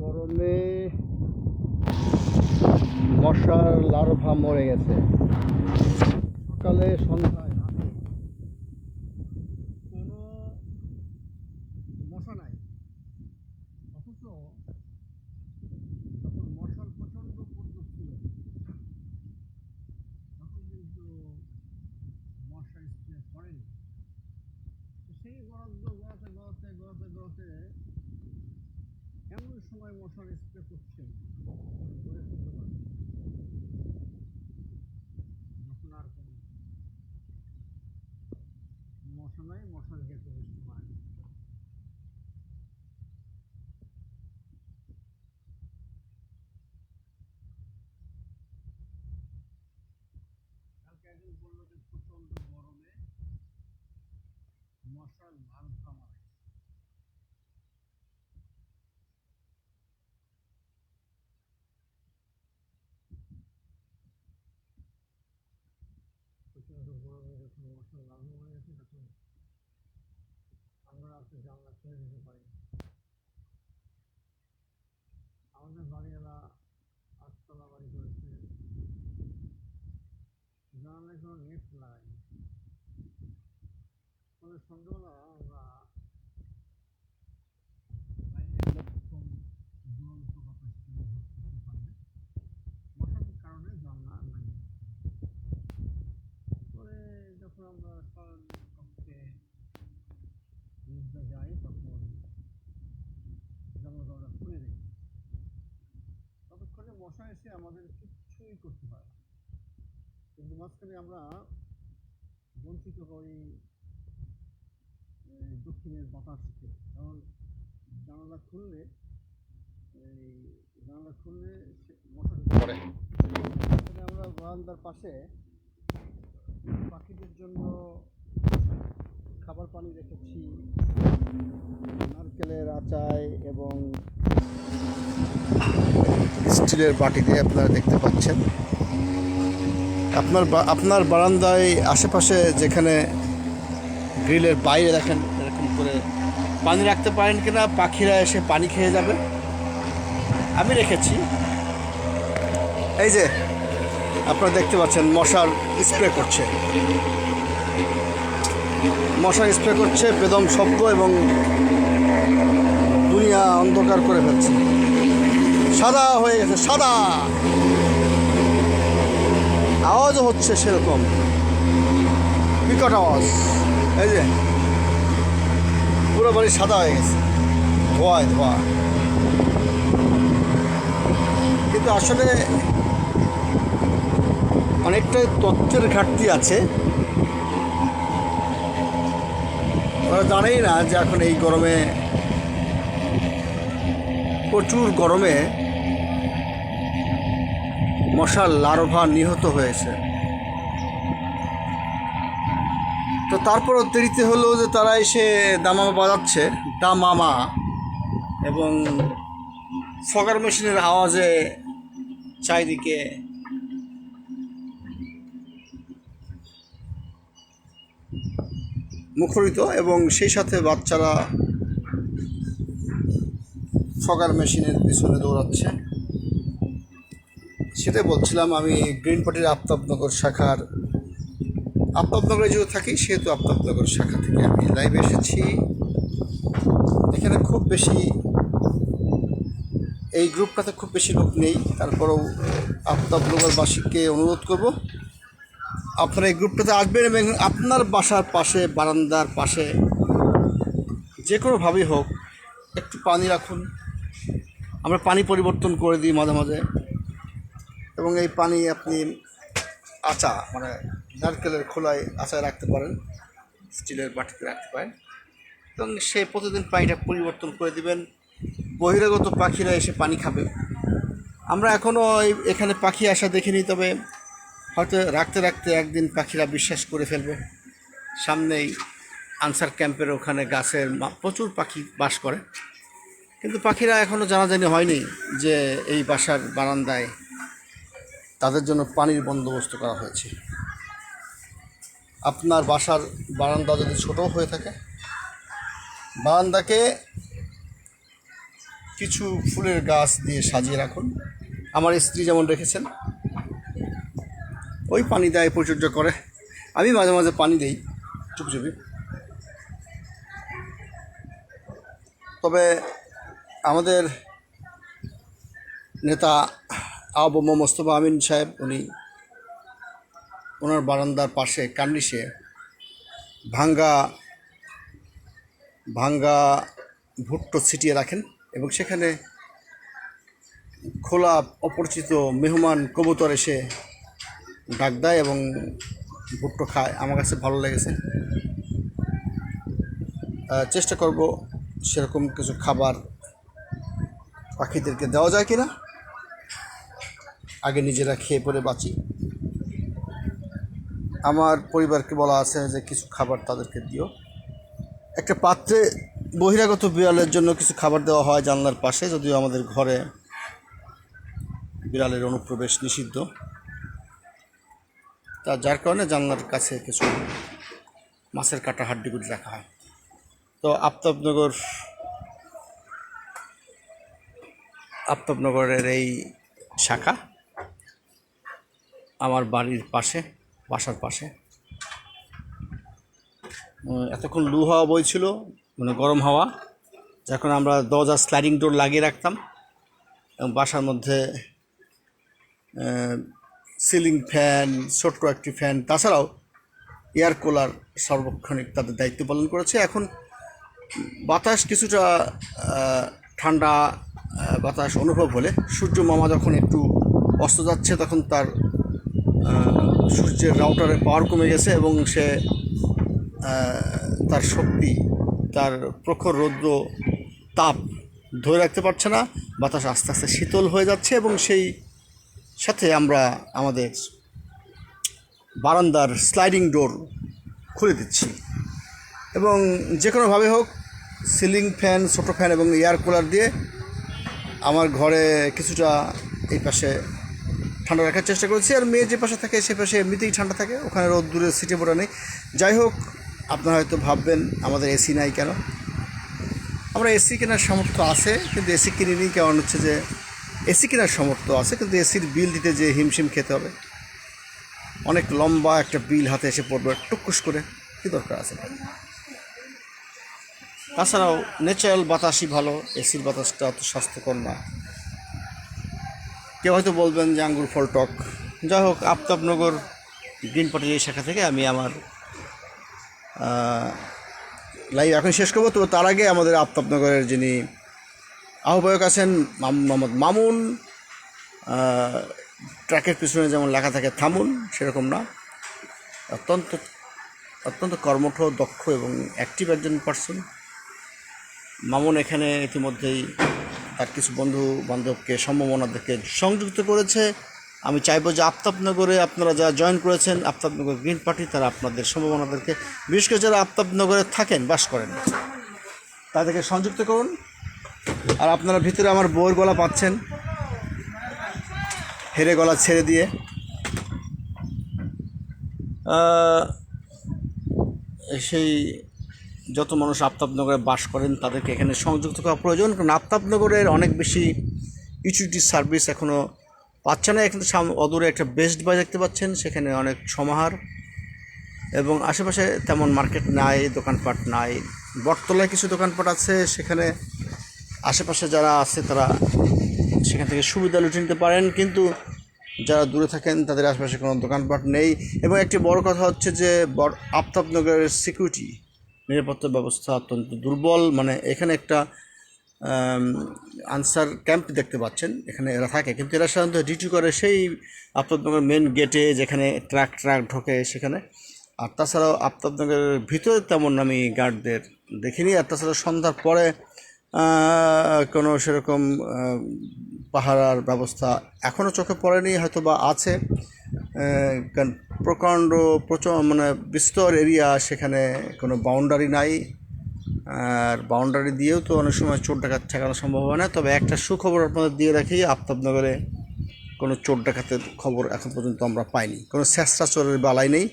গরমে মশার লার্ভা মরে গেছে। সকালে সন্ধ্যায় কোনো মশা নাই। অথচ যখন মশার প্রচণ্ড তখন কিন্তু স্প্রে করেনি। সেই গরম গড়াতে গড়াতে গড়াতে গড়াতে এমন সময় মশার স্প্রে করছে বলে ফেলতে পারে যখন আর কোনো মশা মশার গেছে সময় কালকে একজন বলল যে প্রচণ্ড গরমে মশার লার্ভা মারে প্রচণ্ড গরমে যখন মশার লার্ভা মারে গেছে তখন আমরা রাতে আমরা ছেড়ে দিতে পারি আমাদের বাড়িওয়ালা আটতলা বাড়ি করেছে। জানালে কোনো নেট লাগাইনি ফলে সন্ধ্যাবেলা আমরা বাইরে একদম দুরন্ত বাতাস উপভোগ করতে পারবে মশার কারণে জানলা লাগিয়ে পরে যখন আমরা সকাল কক্ষে নিদ্রা যাই তখন জানলা দরজা খুলে দিই ততক্ষণে মশা এসে আমাদের কিচ্ছুই করতে পারে কিন্তু মাঝখানে আমরা বঞ্চিত হই দক্ষিণের বাতাস থেকে। কারণ জানালা খুললে এই জানালা খুললে সে মশা ঢুকে পড়ে। এখানে আমরা বারান্দার পাশে পাখিদের জন্য খাবার পানি রেখেছি। নারকেলের আচায় এবং স্টিলের বাটিতে আপনারা দেখতে পাচ্ছেন। আপনার আপনার বারান্দায় আশেপাশে যেখানে গ্রিলের বাইরে দেখেন, এরকম করে পানি রাখতে পারেন কিনা, পাখিরা এসে পানি খেয়ে যাবে। আমি রেখেছি। এই যে, আপনারা দেখতে পাচ্ছেন, মশার স্প্রে করছে। মশা স্প্রে করছে, বেদম শব্দ এবং দুনিয়া অন্ধকার করে ফেলছে। সাদা হয়ে গেছে, সাদা। আওয়াজও হচ্ছে সেরকম। বিকট আওয়াজ। এই যে, পুরো বাড়ি সাদা হয়ে গেছে। ধোয়ায় ধোয়া। কিন্তু আসলে অনেকটা তথ্যের ঘাটতি আছে। ওরা জানেই না যে এখন এই গরমে প্রচুর গরমে মশার লার্ভা নিহত হয়েছে। তো তারপরও দেরিতে হলো যে তারা এসে দামামা বাজাচ্ছে, দামামা এবং ফগার মেশিনের আওয়াজে চারিদিকে মুখরিত এবং সেই সাথে বাচ্চারা ফগার মেশিনের পিছনে দৌড়াচ্ছে। সেটাই বলছিলাম আমি গ্রিন পার্টির আফতাবনগর শাখার আফতাবনগরে যেহেতু থাকি, সেহেতু আফতাবনগর শাখা থেকে আমি লাইভে এসেছি। এখানে খুব বেশি এই গ্রুপটাতে খুব বেশি লোক নেই। তারপরেও আফতাবনগরবাসীকে অনুরোধ করব, আপনারা এই গ্রুপটাতে আসবেন এবং আপনার বাসার পাশে, বারান্দার পাশে, যে কোনোভাবেই হোক, একটু পানি রাখুন। আমরা পানি পরিবর্তন করে দিই মাঝে মাঝে। এবং এই পানি আপনি আচা মানে নারকেলের খোলায় আচায় রাখতে পারেন, স্টিলের বাটিতে রাখতে পারেন। এবং সে প্রতিদিন পানিটা পরিবর্তন করে দিবেন। বহিরাগত পাখিরা এসে পানি খাবে। আমরা এখনও এখানে পাখি আসা দেখিনি, তবে হয়তো রাখতে রাখতে একদিন পাখিরা বিশ্বাস করে ফেলবে। সামনেই আনসার ক্যাম্পের ওখানে গাছের প্রচুর পাখি বাস করে। কিন্তু পাখিরা এখনও জানাজানি হয়নি যে এই বাসার বারান্দায় তাদের জন্য পানির বন্দোবস্ত করা হয়েছে। আপনার বাসার বারান্দা যদি ছোট হয়ে থাকে, বারান্দাকে কিছু ফুলের গাছ দিয়ে সাজিয়ে রাখুন। আমার স্ত্রী যেমন রেখেছেন, ওই পানি দেয় পরিচর্যা করে। আমি মাঝে মাঝে পানি দেই চুপি চুপি তবে আমাদের নেতা আবু মোস্তফা আমিন সাহেব, উনি ওনার বারান্দার পাশে কার্নিশে ভাঙ্গা ভাঙ্গা ভুট্টো ছিটিয়ে রাখেন এবং সেখানে খোলা অপরিচিত মেহমান কবুতর এসে ডাক দেয় এবং ভুট্টো খায়। আমার কাছে ভালো লেগেছে। চেষ্টা করব সেরকম কিছু খাবার পাখিদেরকে দেওয়া যায় কিনা? আগে নিজেরা খেয়ে পরে বাঁচি। আমার পরিবারকে বলা আছে যে কিছু খাবার তাদেরকে দিও। একটা পাত্রে বহিরাগত বিড়ালের জন্য কিছু খাবার দেওয়া হয় জানলার পাশে, যদিও আমাদের ঘরে বিড়ালের অনুপ্রবেশ নিষিদ্ধ। তা যার কারণে জানলার কাছে কিছু মাছের কাটা হাড্ডিগুলি রাখা হয়। তো আফতাবনগর আফতাবনগরের এই শাখা আমার বাড়ির পাশে, বাসার পাশে। এতক্ষণ লু হাওয়া বইছিল মানে গরম হাওয়া। যখন আমরা দরজা স্লাইডিং ডোর লাগিয়ে রাখতাম এবং বাসার মধ্যে সিলিং ফ্যান ছোট্ট একটি ফ্যান তাছাড়াও এয়ার কুলার সার্বক্ষণিক তাদের দায়িত্ব পালন করেছে। এখন বাতাস কিছুটা ঠান্ডা বাতাস অনুভব হলে সূর্য মামা যখন একটু অস্ত যাচ্ছে, তখন তার সূর্যের রাউটারের পাওয়ার কমে গেছে এবং সে তার শক্তি, তার প্রখর রৌদ্র তাপ ধরে রাখতে পারছে না। বাতাস আস্তে আস্তে শীতল হয়ে যাচ্ছে এবং সেই সাথে আমরা আমাদের বারান্দার স্লাইডিং ডোর খুলে দিচ্ছি। এবং যে কোনোভাবে হোক সিলিং ফ্যান ছোটো ফ্যান এবং এয়ার কুলার দিয়ে আমার ঘরে কিছুটা এই পাশে ঠান্ডা রাখার চেষ্টা করেছি, আর মেয়ে যে পাশে থাকে সে পাশে এমনিতেই ঠান্ডা থাকে, ওখানে রোদ দূরে সিটে পড়া নেই। যাই হোক, আপনারা হয়তো ভাববেন, আমাদের এসি নাই কেন? আমরা এসি কেনার সামর্থ্য আছে, কিন্তু এসি কিনিনি কারণ হচ্ছে যে এসি কেনার সামর্থ্য আছে, কিন্তু এসির বিল দিতে যে হিমশিম খেতে হবে। অনেক লম্বা একটা বিল হাতে এসে পড়বে টুকুস করে, কী দরকার আছে? তাছাড়াও ন্যাচারাল বাতাসই ভালো এসির বাতাসটা অত স্বাস্থ্যকর না। কেউ হয়তো বলবেন যে আঙ্গুর ফল টক। যাই হোক, আফতাবনগর গ্রিন পার্টির এই শাখা থেকে আমি আমার লাইভ এখন শেষ করব। তো তার আগে আমাদের আফতাবনগরের যিনি আহ্বায়ক আছেন, মাম- মোহাম্মদ মামুন ট্র্যাকের পিছনে যেমন লেখা থাকে, থামুন, সেরকম না। অত্যন্ত অত্যন্ত কর্মঠ, দক্ষ এবং অ্যাক্টিভ একজন পার্সন মামুন এখানে ইতিমধ্যেই তার কিছু বন্ধু বান্ধবকে, সম্ভাবনাদেরকে সংযুক্ত করেছে। আমি চাইব যে আফতাবনগরে আপনারা যারা জয়েন করেছেন, আফতাবনগর গ্রিন পার্টি, তারা আপনাদের সম্ভাবনাদেরকে, বিশেষ করে যারা আফতাবনগরে থাকেন, বাস করেন তাদেরকে সংযুক্ত করুন। আর আপনারা ভিতরে আমার বউয়ের গলা পাচ্ছেন। হেরে গলা ছেড়ে দিয়ে। সেই যত মানুষ আফতাবনগরে বাস করেন তাদেরকে এখানে সংযুক্ত করা প্রয়োজন। কারণ আফতাবনগরের অনেক বেশি ইউটিলিটি সার্ভিস এখনও পাচ্ছে না। এখানে অদূরে একটা বেস্ট বাই দেখতে পাচ্ছেন, সেখানে অনেক সমাহার। এবং আশেপাশে তেমন মার্কেট নাই, দোকানপাট নাই। বটতলায় কিছু দোকানপাট আছে, সেখানে আশেপাশে যারা আছে তারা সেখান থেকে সুবিধা লুটে নিতে পারেন। কিন্তু যারা দূরে থাকেন, তাদের আশেপাশে কোনো দোকানপাট নেই। এবং একটি বড় কথা হচ্ছে যে আফতাবনগরের সিকিউরিটি নিরাপত্তা ব্যবস্থা অত্যন্ত দুর্বল। মানে এখানে একটা আনসার ক্যাম্প দেখতে পাচ্ছেন। এখানে এরা থাকে। কিন্তু এরা সাধারণত ডিউটি করে সেই আফতাবনগর মেন গেটে যেখানে ট্রাক ট্রাক ঢোকে সেখানে। আর তাছাড়াও আফতাবনগরের ভিতরে তেমন আমি গার্ডদের দেখিনি। আর তাছাড়া সন্ধ্যার পরে কোনো সেরকম পাহারার ব্যবস্থা এখনও চোখে পড়েনি হয়তো বা আছে। প্রকাণ্ড প্রচুর মানে বিস্তর এরিয়া, সেখানে কোনো বাউন্ডারি নাই। আর বাউন্ডারি দিয়েও তো অনেক সময় চোর ডাকাত ঠেকানো সম্ভব হয় না। তবে একটা সুখবর আপনাদের দিয়ে রাখি, আফতাবনগরে কোনো চোর ডাকাতের খবর এখন পর্যন্ত আমরা পাইনি। কোনো স্যাঁচরা চোরের বালাই নেই।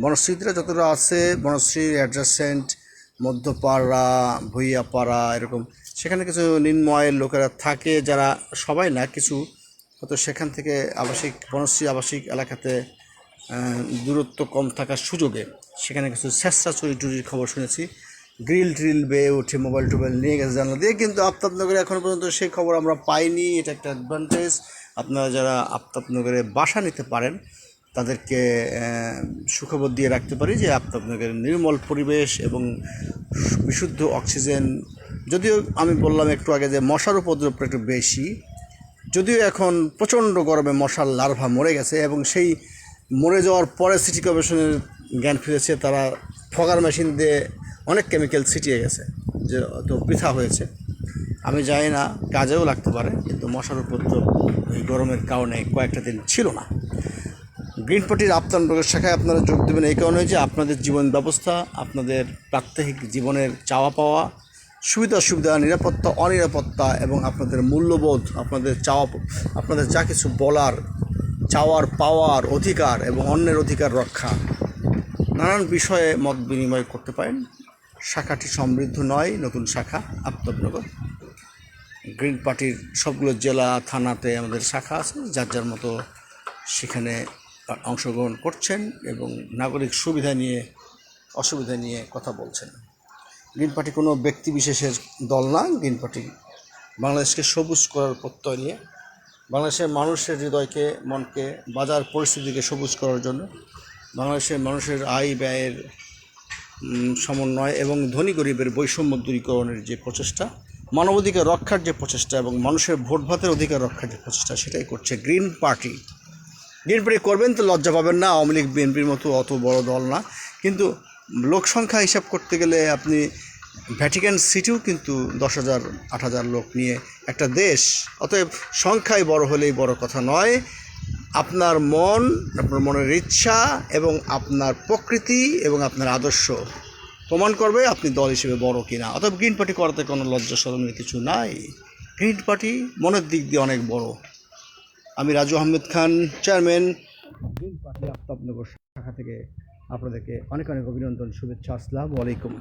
বনশ্রীতে যতটা আছে, বনশ্রীর অ্যাডজাসেন্ট মধ্যপাড়া, ভুইয়াপাড়া, এরকম, সেখানে কিছু নিম্নয়ের লোকেরা থাকে, যারা সবাই না, কিছু হয়তো সেখান থেকে আবাসিক, বনশ্রী আবাসিক এলাকাতে দূরত্ব কম থাকার সুযোগে সেখানে কিছু চেষ্টা চুরি টুরির খবর শুনেছি। গ্রিল ট্রিল বেয়ে উঠে মোবাইল টোবাইল নিয়ে গেছে জানলা দিয়ে, কিন্তু আফতাবনগরে এখনও পর্যন্ত সেই খবর আমরা পাইনি। এটা একটা অ্যাডভান্টেজ আপনারা যারা আফতাবনগরে বাসা নিতে পারেন, তাদেরকে সুখবর দিয়ে রাখতে পারি যে আফতাবনগরের নির্মল পরিবেশ এবং বিশুদ্ধ অক্সিজেন, যদিও আমি বললাম একটু আগে যে মশার উপদ্রবটা একটু বেশি যদিও এখন প্রচণ্ড গরমে মশার লার্ভা মরে গেছে এবং সেই মরে যাওয়ার পরে সিটি কর্পোরেশনের জ্ঞান ফিরেছে, তারা ফগার মেশিন দিয়ে অনেক কেমিক্যাল ছিটিয়ে গেছে, যে তো পৃথা হয়েছে। আমি জানি না, কাজেও লাগতে পারে, কিন্তু মশার উপদ্রব এই গরমের কারণে কয়েকটা দিন ছিল না। গ্রিন পার্টির আফতানগর শাখায় আপনারা যোগ দেবেন, এই কারণে যে আপনাদের জীবন ব্যবস্থা, আপনাদের প্রাত্যহিক জীবনের চাওয়া পাওয়া সুবিধা, অসুবিধা, নিরাপত্তা, অনিরাপত্তা এবং আপনাদের মূল্যবোধ, আপনাদের চাওয়া, আপনাদের যা কিছু বলার, চাওয়ার পাওয়ার অধিকার এবং অন্যের অধিকার রক্ষা। নানান বিষয়ে মত বিনিময় করতে পারেন। শাখাটি সমৃদ্ধ নয়, নতুন শাখা, আফতাবনগর। গ্রিন পার্টির সবগুলো জেলা, থানাতে আমাদের শাখা আছে, যার যার মতো সেখানে অংশগ্রহণ করছেন এবং নাগরিক সুবিধা নিয়ে, অসুবিধা নিয়ে কথা বলছেন। গ্রিন পার্টি কোনো ব্যক্তি বিশেষের দল না, গ্রিন পার্টি বাংলাদেশকে সবুজ করার প্রত্যয় নিয়ে, বাংলাদেশের মানুষের হৃদয়কে, মনকে, বাজার পরিস্থিতিকে সবুজ করার জন্য, বাংলাদেশের মানুষের আয় ব্যয়ের সমন্বয় এবং ধনী গরিবের বৈষম্য দূরীকরণের যে প্রচেষ্টা, মানবাধিকার রক্ষার যে প্রচেষ্টা এবং মানুষের ভোট ভাতের অধিকার রক্ষার যে প্রচেষ্টা, সেটাই করছে গ্রিন পার্টি। গ্রিন পার্টি করবেন তো লজ্জা পাবেন না, আওয়ামী লীগ, বিএনপির মতো অত বড় দল না, কিন্তু লোক সংখ্যা হিসাব করতে গেলে আপনি ভ্যাটিকান সিটিও কিন্তু দশ হাজার, আট হাজার লোক নিয়ে একটা দেশ। অতএব সংখ্যায় বড় হলেই বড় কথা নয়। আপনার মন, আপনার মনের ইচ্ছা এবং আপনার প্রকৃতি এবং আপনার আদর্শ প্রমাণ করবে আপনি দল হিসেবে বড় কিনা। অতএব গ্রিন পার্টি করাতে কোনো লজ্জা শরমের কিছু নাই। গ্রিন পার্টি মনের দিক দিয়ে অনেক বড়। আমি Raju Ahmed Khan chairman green party Aftabnagar শাখা থেকে আপনাদেরকে অনেক অনেক অভিনন্দন শুভেচ্ছা আসসালামু আলাইকুম।